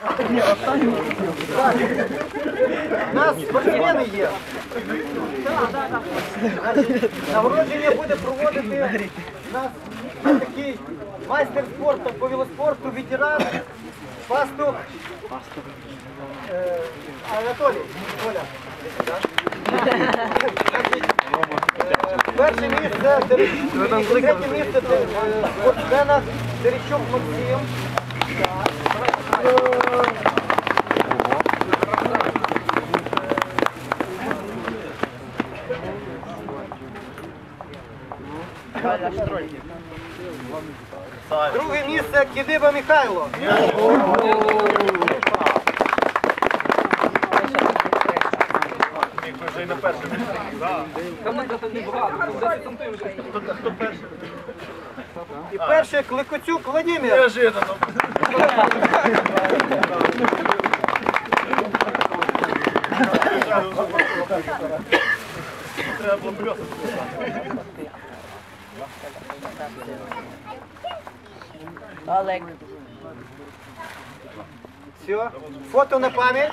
У нас спортсмени є. Нагородження буде проводити у нас такий майстер спорту по велоспорту, ветеран, пастух е, Анатолій. Оля. Перше місце, третє місце спортсмена Дерещук Максим. Друге місце Кидиба Михайло. І перше Кликоцюк Владимир. Олег. Все. Фото на пам'ять.